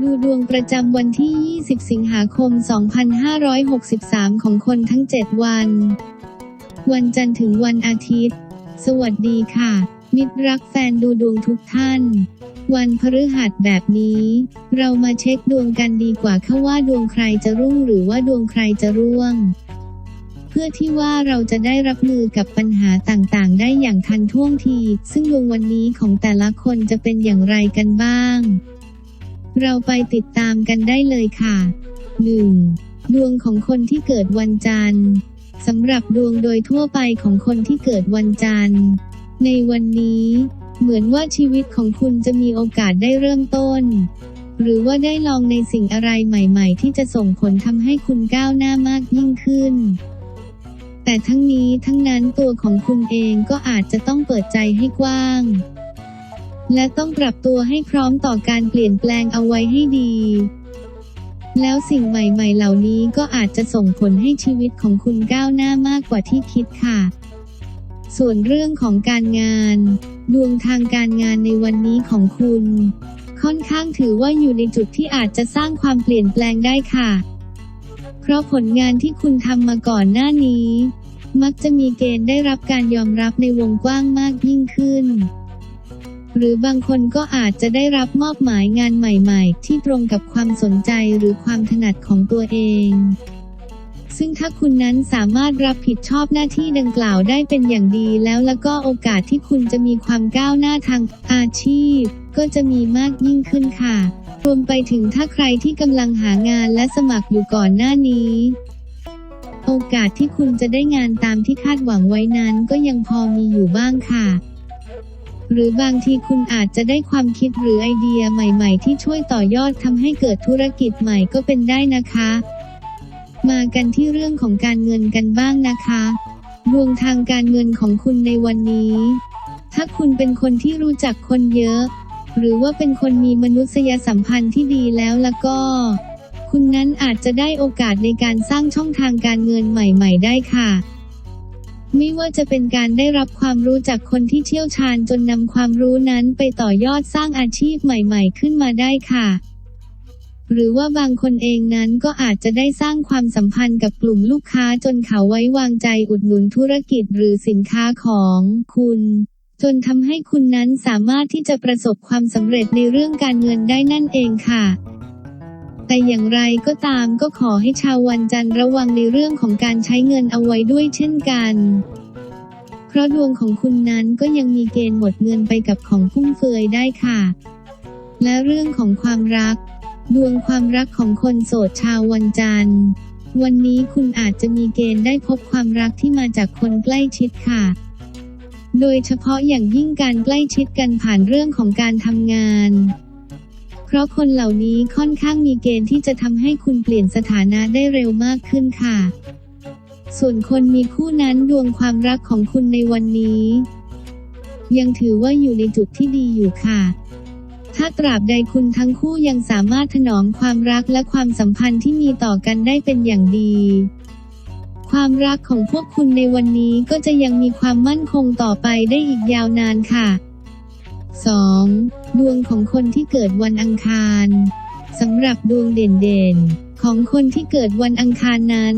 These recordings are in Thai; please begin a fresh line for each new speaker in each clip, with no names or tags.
ดูดวงประจำวันที่ 20 สิงหาคม 2563 ของคนทั้ง 7 วัน วันจันทร์ถึงวันอาทิตย์ สวัสดีค่ะ มิตรรักแฟนดูดวงทุกท่าน วันพฤหัสแบบนี้ เรามาเช็คดวงกันดีกว่าค่ะว่าดวงใครจะรุ่งหรือว่าดวงใครจะร่วง เพื่อที่ว่าเราจะได้รับมือกับปัญหาต่างๆ ได้อย่างทันท่วงที ซึ่งดวงวันนี้ของแต่ละคนจะเป็นอย่างไรกันบ้าง เราไปติดตามกันได้เลยค่ะ 1. ดวงของคนที่เกิดวันจันทร์สำหรับดวงโดยทั่วไปของคนที่เกิดวันจันทร์ ในวันนี้ เหมือนว่าชีวิตของคุณจะมีโอกาสได้เริ่มต้น หรือว่าได้ลองในสิ่งอะไรใหม่ๆ ที่จะส่งผลทำให้คุณก้าวหน้ามากยิ่งขึ้น แต่ทั้งนี้ทั้งนั้นตัวของคุณเองก็อาจจะต้องเปิดใจให้กว้าง และต้องปรับตัวให้พร้อมต่อการเปลี่ยนแปลงเอาไว้ให้ดี แล้วสิ่งใหม่ ๆ เหล่านี้ก็อาจจะส่งผลให้ชีวิตของคุณก้าวหน้ามากกว่าที่คิดค่ะ ส่วนเรื่องของการงาน ดวงทางการงานในวันนี้ของคุณ ค่อนข้างถือว่าอยู่ในจุดที่อาจจะสร้างความเปลี่ยนแปลงได้ค่ะ เพราะผลงานที่คุณทำมาก่อนหน้านี้ มักจะมีเกณฑ์ได้รับการยอมรับในวงกว้างมากยิ่งขึ้น หรือบางคนก็อาจจะได้รับมอบหมายงานใหม่ ๆ ที่ตรงกับความสนใจหรือความถนัดของตัวเอง ซึ่งถ้าคุณนั้นสามารถรับผิดชอบหน้าที่ดังกล่าวได้เป็นอย่างดีแล้วแล้วก็โอกาสที่คุณจะมีความก้าวหน้าทางอาชีพ ก็จะมีมากยิ่งขึ้นค่ะ รวมไปถึงถ้าใครที่กำลังหางานและสมัครอยู่ก่อนหน้านี้โอกาสที่คุณจะได้งานตามที่คาดหวังไว้นั้นก็ยังพอมีอยู่บ้างค่ะ หรือบางทีคุณอาจจะได้ความคิดหรือไอเดียใหม่ ๆ ที่ช่วยต่อยอดทำให้เกิดธุรกิจใหม่ก็เป็นได้นะคะ มากันที่เรื่องของการเงินกันบ้างนะคะ ดวงทางการเงินของคุณในวันนี้ ถ้าคุณเป็นคนที่รู้จักคนเยอะ หรือว่าเป็นคนมีมนุษยสัมพันธ์ที่ดีแล้วแล้วก็ คุณนั้นอาจจะได้โอกาสในการสร้างช่องทางการเงินใหม่ ๆ ได้ค่ะ ไม่ว่าจะเป็นการได้รับความรู้จากคนที่เชี่ยวชาญจนนำความรู้นั้นไปต่อยอดสร้างอาชีพใหม่ๆ ขึ้นมาได้ค่ะ หรือว่าบางคนเองนั้นก็อาจจะได้สร้างความสัมพันธ์กับกลุ่มลูกค้าจนเขาไว้วางใจอุดหนุนธุรกิจหรือสินค้าของคุณจนทำให้คุณนั้นสามารถที่จะประสบความสำเร็จในเรื่องการเงินได้นั่นเองค่ะ แต่อย่างไรก็ตามก็ขอให้ชาววันจันทร์ระวังในเรื่องของการใช้เงินเอาไว้ด้วยเช่นกันเพราะดวงของคุณนั้นก็ยังมีเกณฑ์หมดเงินไปกับของฟุ่มเฟือยได้ค่ะ และเรื่องของความรัก ดวงความรักของคนโสดชาววันจันทร์ วันนี้คุณอาจจะมีเกณฑ์ได้พบความรักที่มาจากคนใกล้ชิดค่ะ โดยเฉพาะอย่างยิ่งการใกล้ชิดกันผ่านเรื่องของการทำงาน ราะคนเหล่านี้ค่อนข้างมีเกณฑ์ที่จะทำให้คุณเปลี่ยนสถานะได้เร็วมากขึ้นค่ะ ส่วนคนมีคู่นั้นดวงความรักของคุณในวันนี้ ยังถือว่าอยู่ในจุดที่ดีอยู่ค่ะ ถ้าตราบใดคุณทั้งคู่ยังสามารถถนอมความรักและความสัมพันธ์ที่มีต่อกันได้เป็นอย่างดีความรักของพวกคุณในวันนี้ก็จะยังมีความมั่นคงต่อไปได้อีกยาวนานค่ะ 2. ดวงของคนที่เกิดวันอังคารสำหรับดวงเด่นๆ ของคนที่เกิดวันอังคารนั้น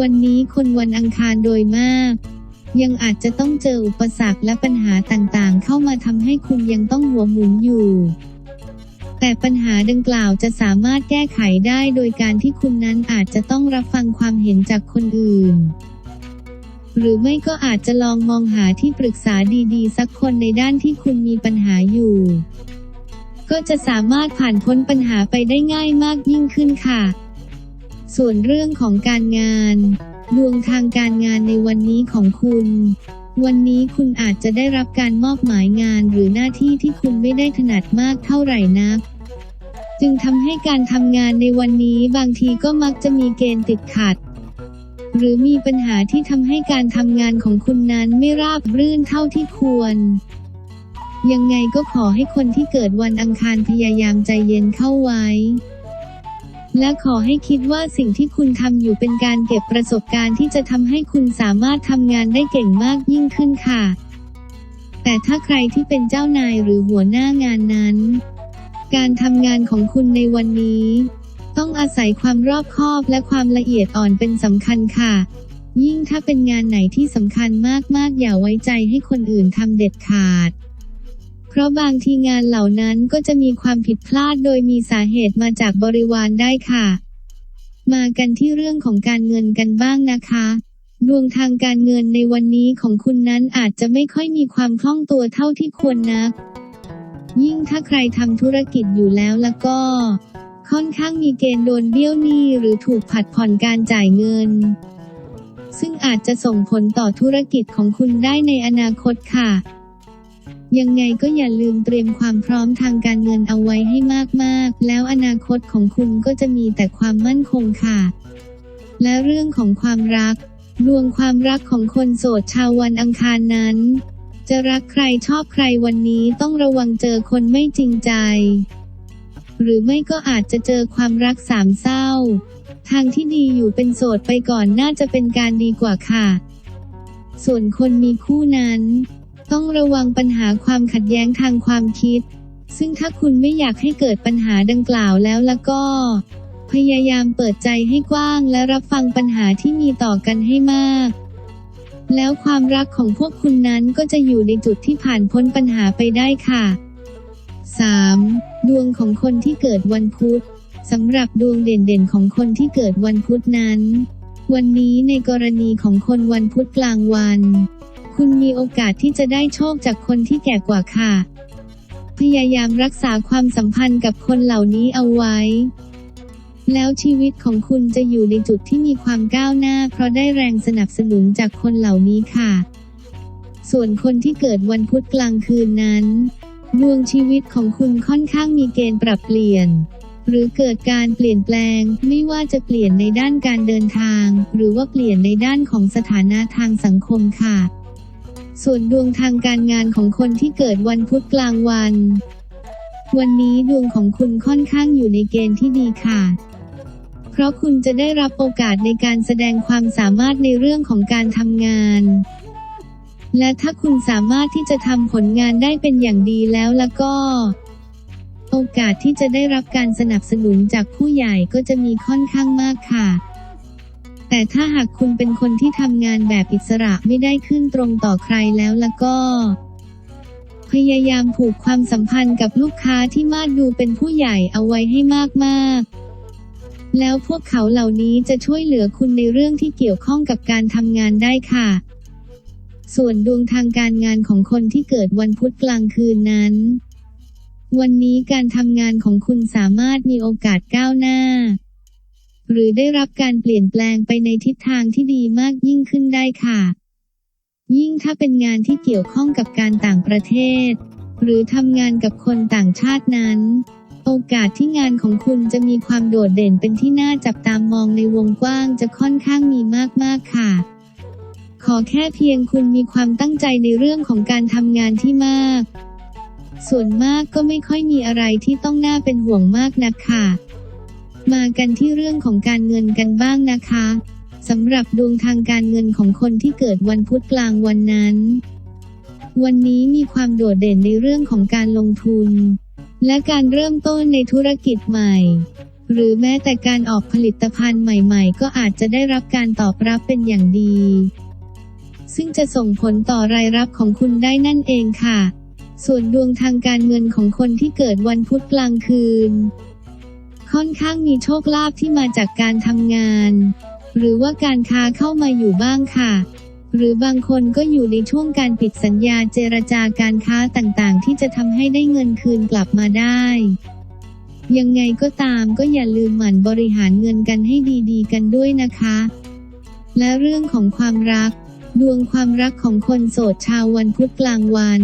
วันนี้คนวันอังคารโดยมาก ยังอาจจะต้องเจออุปสรรคและปัญหาต่างๆ เข้ามาทำให้คุณยังต้องหัวหมุนอยู่ แต่ปัญหาดังกล่าวจะสามารถแก้ไขได้โดยการที่คุณนั้นอาจจะต้องรับฟังความเห็นจากคนอื่น หรือไม่ก็อาจจะลองมองหาที่ปรึกษาดีๆ สักคนในด้านที่คุณมีปัญหาอยู่ ก็จะสามารถผ่านพ้นปัญหาไปได้ง่ายมากยิ่งขึ้นค่ะ ส่วนเรื่องของการงาน ดวงทางการงานในวันนี้ของคุณ วันนี้คุณอาจจะได้รับการมอบหมายงานหรือหน้าที่ที่คุณไม่ได้ถนัดมากเท่าไหร่นักจึงทำให้การทำงานในวันนี้บางทีก็มักจะมีเกณฑ์ติดขัด หรือมีปัญหาที่ทำให้การทำงานของคุณนั้นไม่ราบรื่นเท่าที่ควร ยังไงก็ขอให้คนที่เกิดวันอังคารพยายามใจเย็นเข้าไว้ และขอให้คิดว่าสิ่งที่คุณทำอยู่เป็นการเก็บประสบการณ์ที่จะทำให้คุณสามารถทำงานได้เก่งมากยิ่งขึ้นค่ะ แต่ถ้าใครที่เป็นเจ้านายหรือหัวหน้างานนั้น การทำงานของคุณในวันนี้ ต้องอาศัยความรอบคอบและความละเอียดอ่อนเป็นสำคัญค่ะ ยิ่งถ้าเป็นงานไหนที่สำคัญมากๆ อย่าไว้ใจให้คนอื่นทำเด็ดขาด เพราะบางทีงานเหล่านั้นก็จะมีความผิดพลาดโดยมีสาเหตุมาจากบริวารได้ค่ะ มากันที่เรื่องของการเงินกันบ้างนะคะดวงทางการเงินในวันนี้ของคุณนั้นอาจจะไม่ค่อยมีความคล่องตัวเท่าที่ควรนัก ยิ่งถ้าใครทำธุรกิจอยู่แล้วแล้วก็ ค่อนข้างมีเกณฑ์โดนเบี้ยวหนี้หรือถูกผัดผ่อนการจ่ายเงิน ซึ่งอาจจะส่งผลต่อธุรกิจของคุณได้ในอนาคตค่ะ ยังไงก็อย่าลืมเตรียมความพร้อมทางการเงินเอาไว้ให้มากๆ แล้วอนาคตของคุณก็จะมีแต่ความมั่นคงค่ะ และเรื่องของความรัก ดวงความรักของคนโสดชาววันอังคารนั้น จะรักใครชอบใครวันนี้ต้องระวังเจอคนไม่จริงใจ หรือไม่ก็อาจจะเจอความรักสามเศร้า ทางที่ดีอยู่เป็นโสดไปก่อนน่าจะเป็นการดีกว่าค่ะ ส่วนคนมีคู่นั้น ต้องระวังปัญหาความขัดแย้งทางความคิด ซึ่งถ้าคุณไม่อยากให้เกิดปัญหาดังกล่าวแล้วแล้วก็ พยายามเปิดใจให้กว้างและรับฟังปัญหาที่มีต่อกันให้มาก แล้วความรักของพวกคุณนั้นก็จะอยู่ในจุดที่ผ่านพ้นปัญหาไปได้ค่ะ 3. ดวงของคนที่เกิดวันพุธสำหรับดวงเด่นๆของคนที่เกิดวันพุธนั้น วันนี้ในกรณีของคนวันพุธกลางวัน คุณมีโอกาสที่จะได้โชคจากคนที่แก่กว่าค่ะ พยายามรักษาความสัมพันธ์กับคนเหล่านี้เอาไว้ แล้วชีวิตของคุณจะอยู่ในจุดที่มีความก้าวหน้า เพราะได้แรงสนับสนุนจากคนเหล่านี้ค่ะ ส่วนคนที่เกิดวันพุธกลางคืนนั้น ดวงชีวิตของคุณค่อนข้างมีเกณฑ์ปรับเปลี่ยน หรือเกิดการเปลี่ยนแปลง ไม่ว่าจะเปลี่ยนในด้านการเดินทาง หรือว่าเปลี่ยนในด้านของสถานะทางสังคมค่ะ ส่วนดวงทางการงานของคนที่เกิดวันพุธกลางวัน วันนี้ดวงของคุณค่อนข้างอยู่ในเกณฑ์ที่ดีค่ะเพราะคุณจะได้รับโอกาสในการแสดงความสามารถในเรื่องของการทำงาน และถ้าคุณสามารถที่จะทำผลงานได้เป็นอย่างดีแล้วแล้วก็ โอกาสที่จะได้รับการสนับสนุนจากผู้ใหญ่ก็จะมีค่อนข้างมากค่ะ แต่ถ้าหากคุณเป็นคนที่ทำงานแบบอิสระไม่ได้ขึ้นตรงต่อใครแล้วแล้วก็ พยายามผูกความสัมพันธ์กับลูกค้าที่มาดดูเป็นผู้ใหญ่เอาไว้ให้มากๆแล้วพวกเขาเหล่านี้จะช่วยเหลือคุณในเรื่องที่เกี่ยวข้องกับการทำงานได้ค่ะ ส่วนดวงทางการงานของคนที่เกิดวันพุธกลางคืนนั้น วันนี้การทำงานของคุณสามารถมีโอกาสก้าวหน้า หรือได้รับการเปลี่ยนแปลงไปในทิศทางที่ดีมากยิ่งขึ้นได้ค่ะ ยิ่งถ้าเป็นงานที่เกี่ยวข้องกับการต่างประเทศ หรือทำงานกับคนต่างชาตินั้น โอกาสที่งานของคุณจะมีความโดดเด่นเป็นที่น่าจับตามองในวงกว้างจะค่อนข้างมีมากๆค่ะ ขอแค่เพียงคุณมีความตั้งใจในเรื่องของการทำงานที่มาก ส่วนมากก็ไม่ค่อยมีอะไรที่ต้องน่าเป็นห่วงมากนักค่ะ มากันที่เรื่องของการเงินกันบ้างนะคะสำหรับดวงทางการเงินของคนที่เกิดวันพุธกลางวันนั้น วันนี้มีความโดดเด่นในเรื่องของการลงทุน และการเริ่มต้นในธุรกิจใหม่ หรือแม้แต่การออกผลิตภัณฑ์ใหม่ ๆ ก็อาจจะได้รับการตอบรับเป็นอย่างดี ซึ่งจะส่งผลต่อรายรับของคุณได้นั่นเองค่ะ ส่วนดวงทางการเงินของคนที่เกิดวันพุธกลางคืน ค่อนข้างมีโชคลาภที่มาจากการทำงาน หรือว่าการค้าเข้ามาอยู่บ้างค่ะ หรือบางคนก็อยู่ในช่วงการปิดสัญญาเจรจาการค้าต่างๆ ที่จะทำให้ได้เงินคืนกลับมาได้ยังไงก็ตามก็อย่าลืมหมั่นบริหารเงินกันให้ดีๆ กันด้วยนะคะ และเรื่องของความรัก ดวงความรักของคนโสดชาววันพุธกลางวัน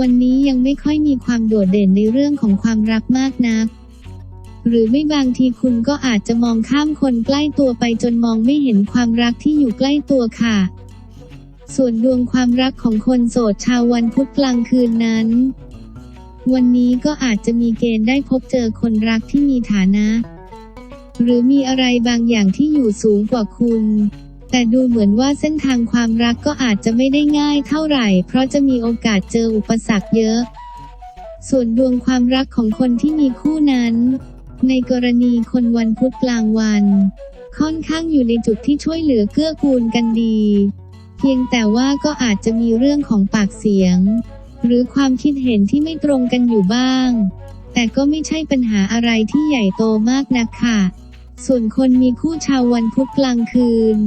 วันนี้ยังไม่ค่อยมีความโดดเด่นในเรื่องของความรักมากนัก หรือไม่บางทีคุณก็อาจจะมองข้ามคนใกล้ตัวไปจนมองไม่เห็นความรักที่อยู่ใกล้ตัวค่ะ ส่วนดวงความรักของคนโสดชาววันพุธกลางคืนนั้น วันนี้ก็อาจจะมีเกณฑ์ได้พบเจอคนรักที่มีฐานะ หรือมีอะไรบางอย่างที่อยู่สูงกว่าคุณ แต่ดูเหมือนว่าเส้นทางความรักก็อาจจะไม่ได้ง่ายเท่าไหร่ เพราะจะมีโอกาสเจออุปสรรคเยอะ ส่วนดวงความรักของคนที่มีคู่นั้น ในกรณีคนวันพุธกลางวัน ค่อนข้างอยู่ในจุดที่ช่วยเหลือเกื้อกูลกันดี เพียงแต่ว่าก็อาจจะมีเรื่องของปากเสียง หรือความคิดเห็นที่ไม่ตรงกันอยู่บ้าง แต่ก็ไม่ใช่ปัญหาอะไรที่ใหญ่โตมากนักค่ะ ส่วนคนมีคู่ชาววันพุธกลางคืน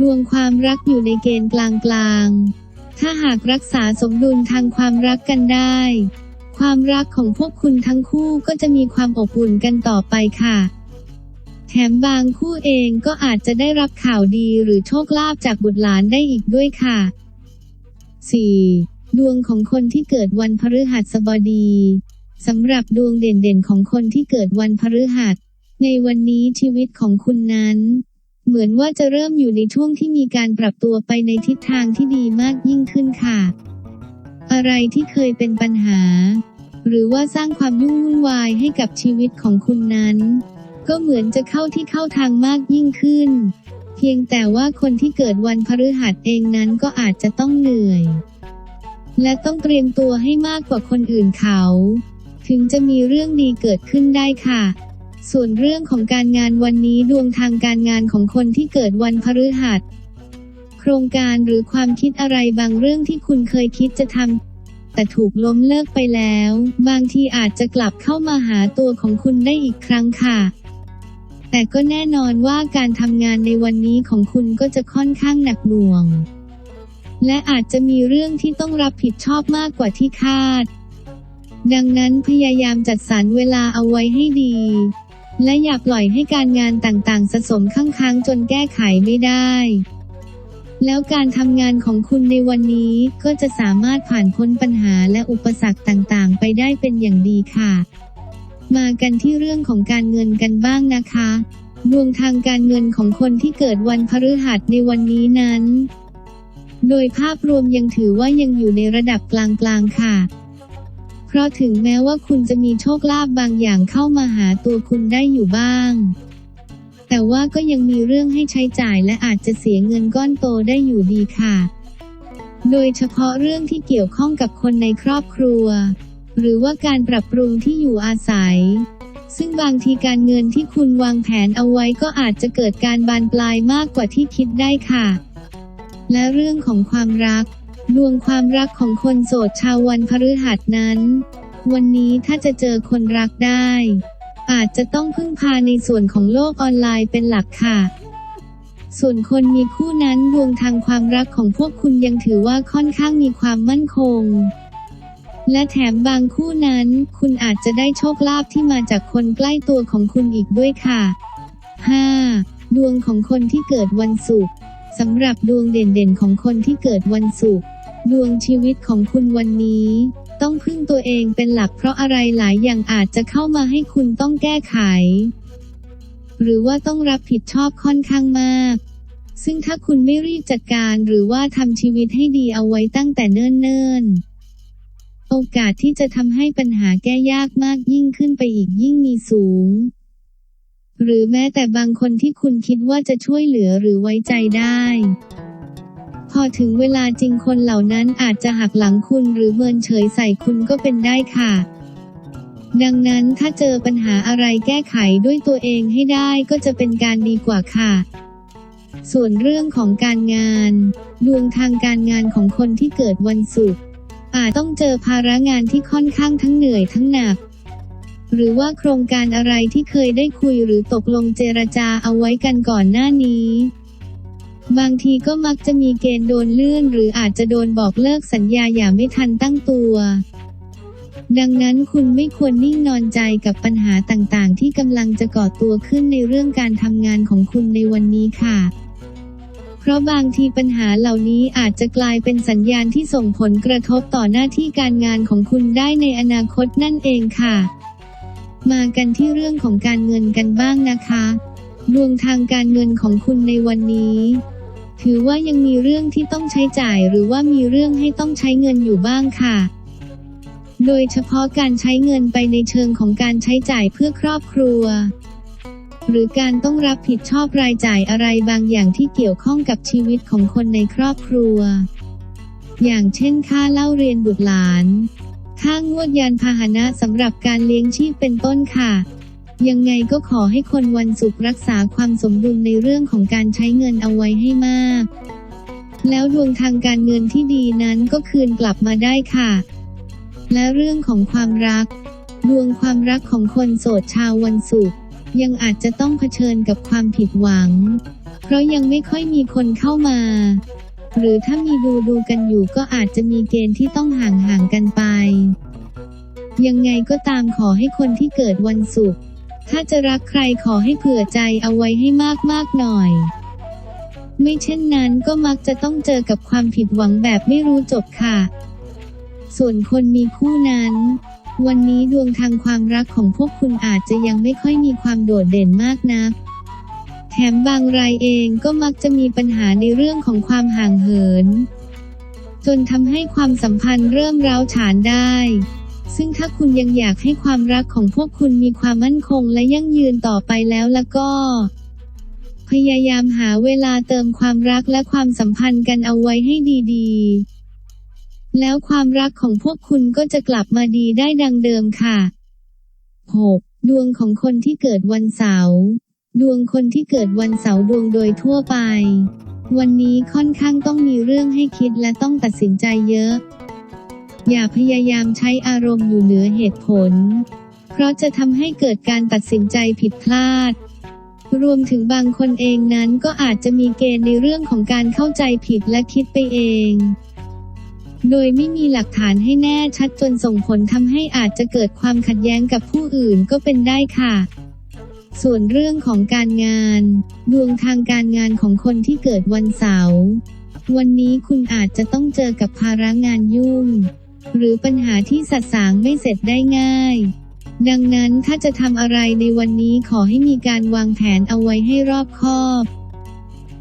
ดวงความรักอยู่ในเกณฑ์กลางๆ ถ้าหากรักษาสมดุลทางความรักกันได้ ความรักของพวกคุณทั้งคู่ก็จะมีความอบอุ่นกันต่อไปค่ะ แถมบางคู่เองก็อาจจะได้รับข่าวดีหรือโชคลาภจากบุตรหลานได้อีกด้วยค่ะ 4. ดวงของคนที่เกิดวันพฤหัสบดีสำหรับดวงเด่นๆของคนที่เกิดวันพฤหัส ในวันนี้ชีวิตของคุณนั้น เหมือนว่าจะเริ่มอยู่ในช่วงที่มีการปรับตัวไปในทิศทางที่ดีมากยิ่งขึ้นค่ะ อะไรที่เคยเป็นปัญหา หรือว่าสร้างความยุ่งวุ่นวายให้กับชีวิตของคุณนั้น ก็เหมือนจะเข้าที่เข้าทางมากยิ่งขึ้น เพียงแต่ว่าคนที่เกิดวันพฤหัสเองนั้นก็อาจจะต้องเหนื่อย และต้องเตรียมตัวให้มากกว่าคนอื่นเขา ถึงจะมีเรื่องดีเกิดขึ้นได้ค่ะ ส่วนเรื่องของการงานวันนี้ดวงทางการงานของคนที่เกิดวันพฤหัส โครงการหรือความคิดอะไรบางเรื่องที่คุณเคยคิดจะทำแต่ถูกล้มเลิกไปแล้ว บางทีอาจจะกลับเข้ามาหาตัวของคุณได้อีกครั้งค่ะ แต่ก็แน่นอนว่าการทำงานในวันนี้ของคุณก็จะค่อนข้างหนักหน่วง และอาจจะมีเรื่องที่ต้องรับผิดชอบมากกว่าที่คาด ดังนั้นพยายามจัดสรรเวลาเอาไว้ให้ดี และอย่าปล่อยให้การงานต่างๆ สะสมข้างๆจนแก้ไขไม่ได้ แล้วการทำงานของคุณในวันนี้ก็จะสามารถผ่านพ้นปัญหาและอุปสรรคต่างๆ ไปได้เป็นอย่างดีค่ะ มากันที่เรื่องของการเงินกันบ้างนะคะดวงทางการเงินของคนที่เกิดวันพฤหัสในวันนี้นั้น โดยภาพรวมยังถือว่ายังอยู่ในระดับกลางๆค่ะ เพราะถึงแม้ว่าคุณจะมีโชคลาภบางอย่างเข้ามาหาตัวคุณได้อยู่บ้าง แต่ว่าก็ยังมีเรื่องให้ใช้จ่ายและอาจจะเสียเงินก้อนโตได้อยู่ดีค่ะ โดยเฉพาะเรื่องที่เกี่ยวข้องกับคนในครอบครัว หรือว่าการปรับปรุงที่อยู่อาศัย ซึ่งบางทีการเงินที่คุณวางแผนเอาไว้ก็อาจจะเกิดการบานปลายมากกว่าที่คิดได้ค่ะ และเรื่องของความรัก ดวงความรักของคนโสดชาววันพฤหัสนั้น วันนี้ถ้าจะเจอคนรักได้ อาจจะต้องพึ่งพาในส่วนของโลกออนไลน์เป็นหลักค่ะ ส่วนคนมีคู่นั้นดวงทางความรักของพวกคุณยังถือว่าค่อนข้างมีความมั่นคง และแถมบางคู่นั้น คุณอาจจะได้โชคลาภที่มาจากคนใกล้ตัวของคุณอีกด้วยค่ะ 5. ดวงของคนที่เกิดวันศุกร์ สำหรับดวงเด่นๆของคนที่เกิดวันศุกร์ดวงชีวิตของคุณวันนี้ ต้องพึ่งตัวเองเป็นหลักเพราะอะไรหลายอย่างอาจจะเข้ามาให้คุณต้องแก้ไข หรือว่าต้องรับผิดชอบค่อนข้างมาก ซึ่งถ้าคุณไม่รีบจัดการหรือว่าทำชีวิตให้ดีเอาไว้ตั้งแต่เนิ่นๆ โอกาสที่จะทำให้ปัญหาแก้ยากมากยิ่งขึ้นไปอีกยิ่งมีสูง หรือแม้แต่บางคนที่คุณคิดว่าจะช่วยเหลือหรือไว้ใจได้ พอถึงเวลาจริงคนเหล่านั้นอาจจะหักหลังคุณหรือเมินเฉยใส่คุณก็เป็นได้ค่ะ ดังนั้นถ้าเจอปัญหาอะไรแก้ไขด้วยตัวเองให้ได้ก็จะเป็นการดีกว่าค่ะส่วนเรื่องของการงาน ดวงทางการงานของคนที่เกิดวันศุกร์อาจต้องเจอภาระงานที่ค่อนข้างทั้งเหนื่อยทั้งหนัก หรือว่าโครงการอะไรที่เคยได้คุยหรือตกลงเจรจาเอาไว้กันก่อนหน้านี้ บางทีก็มักจะมีเกณฑ์โดนเลื่อน หรืออาจจะโดนบอกเลิกสัญญาอย่าไม่ทันตั้งตัว ดังนั้นคุณไม่ควรนิ่งนอนใจกับปัญหาต่างๆ ที่กำลังจะก่อตัวขึ้นในเรื่องการทำงานของคุณในวันนี้ค่ะเพราะบางทีปัญหาเหล่านี้อาจจะกลายเป็นสัญญาณที่ส่งผลกระทบต่อหน้าที่การงานของคุณได้ในอนาคตนั่นเองค่ะ มากันที่เรื่องของการเงินกันบ้างนะคะ ดวงทางการเงินของคุณในวันนี้ ถือว่ายังมีเรื่องที่ต้องใช้จ่ายหรือว่ามีเรื่องให้ต้องใช้เงินอยู่บ้างค่ะ โดยเฉพาะการใช้เงินไปในเชิงของการใช้จ่ายเพื่อครอบครัว หรือการต้องรับผิดชอบรายจ่ายอะไรบางอย่างที่เกี่ยวข้องกับชีวิตของคนในครอบครัว อย่างเช่นค่าเล่าเรียนบุตรหลาน ค่างวดยานพาหนะสำหรับการเลี้ยงชีพเป็นต้นค่ะ ยังไงก็ขอให้คนวันศุกร์รักษาความสมดุลในเรื่องของการใช้เงินเอาไว้ให้มาก แล้วดวงทางการเงินที่ดีนั้นก็คืนกลับมาได้ค่ะ และเรื่องของความรัก ดวงความรักของคนโสดชาววันศุกร์ยังอาจจะต้องเผชิญกับความผิดหวัง เพราะยังไม่ค่อยมีคนเข้ามา หรือถ้ามีดูดูกันอยู่ก็อาจจะมีเกณฑ์ที่ต้องห่างห่างกันไป ยังไงก็ตามขอให้คนที่เกิดวันศุกร์ถ้าจะรักใครขอให้เผื่อใจเอาไว้ให้มากมากๆหน่อย ไม่เช่นนั้นก็มักจะต้องเจอกับความผิดหวังแบบไม่รู้จบค่ะ ส่วนคนมีคู่นั้น วันนี้ดวงทางความรักของพวกคุณอาจจะยังไม่ค่อยมีความโดดเด่นมากนัก แถมบางรายเองก็มักจะมีปัญหาในเรื่องของความห่างเหิน จนทำให้ความสัมพันธ์เริ่มร้าวฉานได้ ซึ่งถ้าคุณยังอยากให้ความรักของพวกคุณมีความมั่นคงและยั่งยืนต่อไปแล้วล้วก็ พยายามหาเวลาเติมความรักและความสัมพันธ์กันเอาไว้ให้ดีๆ แล้วความรักของพวกคุณก็จะกลับมาดีได้ดังเดิมค่ะ 6. ดวงของคนที่เกิดวันเสาร์ ดวงคนที่เกิดวันเสาร์ดวงโดยทั่วไป วันนี้ค่อนข้างต้องมีเรื่องให้คิดและต้องตัดสินใจเยอะ อย่าพยายามใช้อารมณ์อยู่เหนือเหตุผล เพราะจะทำให้เกิดการตัดสินใจผิดพลาด รวมถึงบางคนเองนั้นก็อาจจะมีเกณฑ์ในเรื่องของการเข้าใจผิดและคิดไปเอง โดยไม่มีหลักฐานให้แน่ชัดจนส่งผลทำให้อาจจะเกิดความขัดแย้งกับผู้อื่นก็เป็นได้ค่ะ ส่วนเรื่องของการงาน ดวงทางการงานของคนที่เกิดวันเสาร์ วันนี้คุณอาจจะต้องเจอกับภาระงานยุ่ง หรือปัญหาที่สัดสางไม่เสร็จได้ง่าย ดังนั้นถ้าจะทำอะไรในวันนี้ขอให้มีการวางแผนเอาไว้ให้รอบคอบ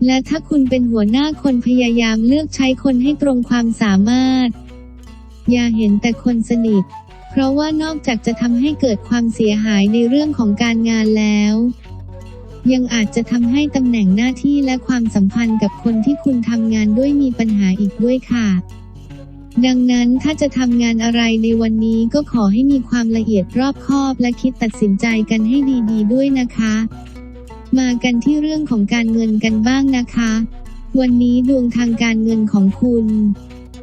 และถ้าคุณเป็นหัวหน้าคนพยายามเลือกใช้คนให้ตรงความสามารถ อย่าเห็นแต่คนสนิท เพราะว่านอกจากจะทำให้เกิดความเสียหายในเรื่องของการงานแล้ว ยังอาจจะทำให้ตำแหน่งหน้าที่และความสัมพันธ์กับคนที่คุณทำงานด้วยมีปัญหาอีกด้วยค่ะ ดังนั้นถ้าจะทำงานอะไรในวันนี้ก็ขอให้มีความละเอียดรอบคอบและคิดตัดสินใจกันให้ดีๆด้วยนะคะ มากันที่เรื่องของการเงินกันบ้างนะคะ วันนี้ดวงทางการเงินของคุณ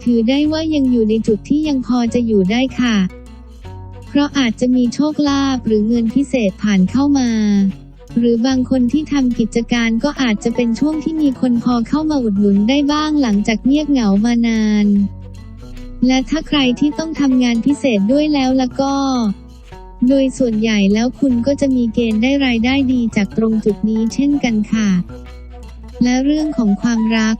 ถือได้ว่ายังอยู่ในจุดที่ยังพอจะอยู่ได้ค่ะ เพราะอาจจะมีโชคลาภหรือเงินพิเศษผ่านเข้ามา หรือบางคนที่ทำกิจการก็อาจจะเป็นช่วงที่มีคนพอเข้ามาอุดหนุนได้บ้างหลังจากเงียบเหงามานาน และถ้าใครที่ต้องทำงานพิเศษด้วยแล้วล้วก็ โดยส่วนใหญ่แล้วคุณก็จะมีเกณฑ์ได้รายได้ดีจากตรงจุดนี้เช่นกันค่ะ และเรื่องของความรัก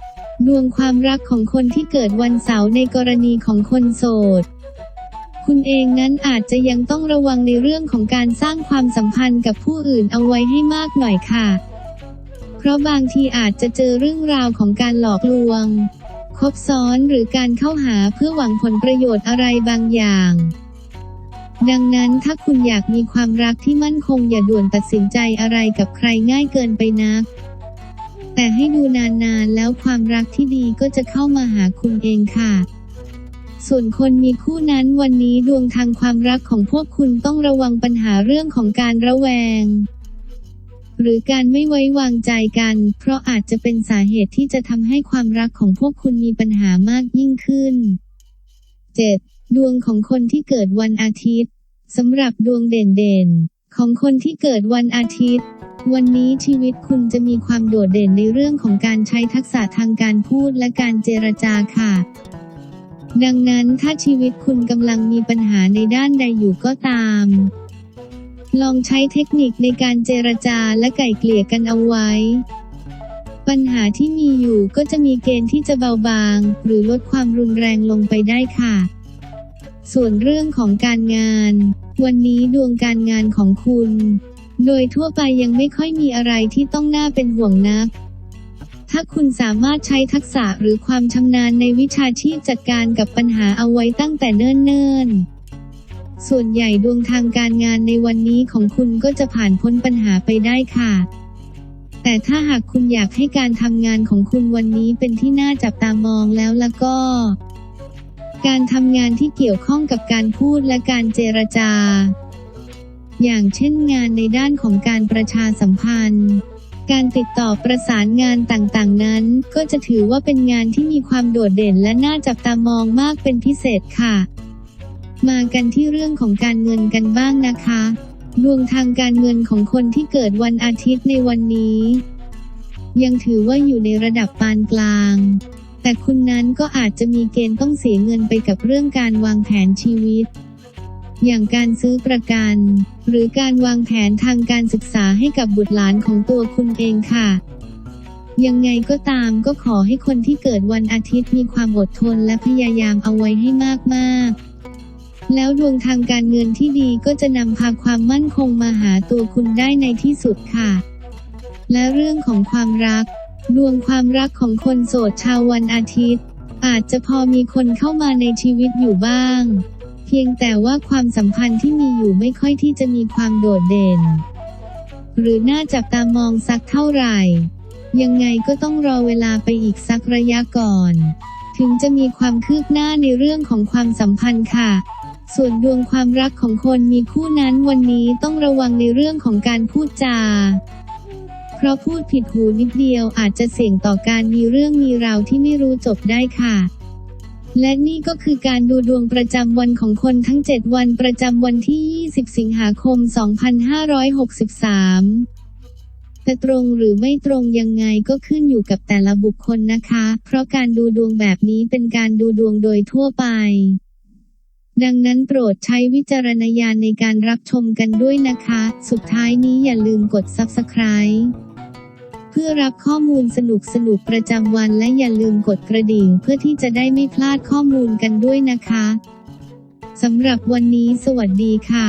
ดวงความรักของคนที่เกิดวันเสาร์ในกรณีของคนโสด คุณเองนั้นอาจจะยังต้องระวังในเรื่องของการสร้างความสัมพันธ์กับผู้อื่นเอาไว้ให้มากหน่อยค่ะ เพราะบางทีอาจจะเจอเรื่องราวของการหลอกลวง คบซ้อนหรือการเข้าหาเพื่อหวังผลประโยชน์อะไรบางอย่าง ดังนั้นถ้าคุณอยากมีความรักที่มั่นคงอย่าด่วนตัดสินใจอะไรกับใครง่ายเกินไปนัก แต่ให้ดูนานๆแล้วความรักที่ดีก็จะเข้ามาหาคุณเองค่ะ ส่วนคนมีคู่นั้นวันนี้ดวงทางความรักของพวกคุณต้องระวังปัญหาเรื่องของการระแวง หรือการไม่ไว้วางใจกัน เพราะอาจจะเป็นสาเหตุที่จะทำให้ความรักของพวกคุณมีปัญหามากยิ่งขึ้น 7. ดวงของคนที่เกิดวันอาทิตย์สำหรับดวงเด่นๆ ของคนที่เกิดวันอาทิตย์ วันนี้ชีวิตคุณจะมีความโดดเด่นในเรื่องของการใช้ทักษะทางการพูดและการเจรจาค่ะ ดังนั้นถ้าชีวิตคุณกำลังมีปัญหาในด้านใดอยู่ก็ตาม ลองใช้เทคนิคในการเจรจาและไก่เกลี่ยกันเอาไว้ ปัญหาที่มีอยู่ก็จะมีเกณฑ์ที่จะเบาบาง หรือลดความรุนแรงลงไปได้ค่ะ ส่วนเรื่องของการงาน วันนี้ดวงการงานของคุณ โดยทั่วไปยังไม่ค่อยมีอะไรที่ต้องน่าเป็นห่วงนัก ถ้าคุณสามารถใช้ทักษะหรือความชำนาญในวิชาชีพจัดการกับปัญหาเอาไว้ตั้งแต่เนิ่นๆ ส่วนใหญ่ดวงทางการงานในวันนี้ของคุณก็จะผ่านพ้นปัญหาไปได้ค่ะ แต่ถ้าหากคุณอยากให้การทำงานของคุณวันนี้เป็นที่น่าจับตามองแล้วแล้วก็ การทำงานที่เกี่ยวข้องกับการพูดและการเจรจา อย่างเช่นงานในด้านของการประชาสัมพันธ์ การติดต่อประสานงานต่างๆ นั้น ก็จะถือว่าเป็นงานที่มีความโดดเด่นและน่าจับตามองมากเป็นพิเศษค่ะ มากันที่เรื่องของการเงินกันบ้างนะคะ ดวงทางการเงินของคนที่เกิดวันอาทิตย์ในวันนี้ ยังถือว่าอยู่ในระดับปานกลาง แต่คุณนั้นก็อาจจะมีเกณฑ์ต้องเสียเงินไปกับเรื่องการวางแผนชีวิต อย่างการซื้อประกัน หรือการวางแผนทางการศึกษาให้กับบุตรหลานของตัวคุณเองค่ะ ยังไงก็ตามก็ขอให้คนที่เกิดวันอาทิตย์มีความอดทนและพยายามเอาไว้ให้มากๆแล้วดวงทางการเงินที่ดีก็จะนำพาความมั่นคงมาหาตัวคุณได้ในที่สุดค่ะ และเรื่องของความรัก ดวงความรักของคนโสดชาววันอาทิตย์ อาจจะพอมีคนเข้ามาในชีวิตอยู่บ้าง เพียงแต่ว่าความสัมพันธ์ที่มีอยู่ไม่ค่อยที่จะมีความโดดเด่น หรือน่าจับตามองสักเท่าไหร่ ยังไงก็ต้องรอเวลาไปอีกสักระยะก่อน ถึงจะมีความคืบหน้าในเรื่องของความสัมพันธ์ค่ะ ส่วนดวงความรักของคนมีคู่นั้นวันนี้ต้องระวังในเรื่องของการพูดจา เพราะพูดผิดหูนิดเดียวอาจจะเสี่ยงต่อการมีเรื่องมีราวที่ไม่รู้จบได้ค่ะ และนี่ก็คือการดูดวงประจำวันของคนทั้ง 7 วันประจำวันที่ 20 สิงหาคม 2563แต่ตรงหรือไม่ตรงยังไงก็ขึ้นอยู่กับแต่ละบุคคลนะคะ เพราะการดูดวงแบบนี้เป็นการดูดวงโดยทั่วไป ดังนั้นโปรดใช้วิจารณญาณในการรับชมกันด้วยนะคะ สุดท้ายนี้อย่าลืมกด Subscribe เพื่อรับข้อมูลสนุกสนุกๆประจำวันและอย่าลืมกดกระดิ่งเพื่อที่จะได้ไม่พลาดข้อมูลกันด้วยนะคะ สำหรับวันนี้สวัสดีค่ะ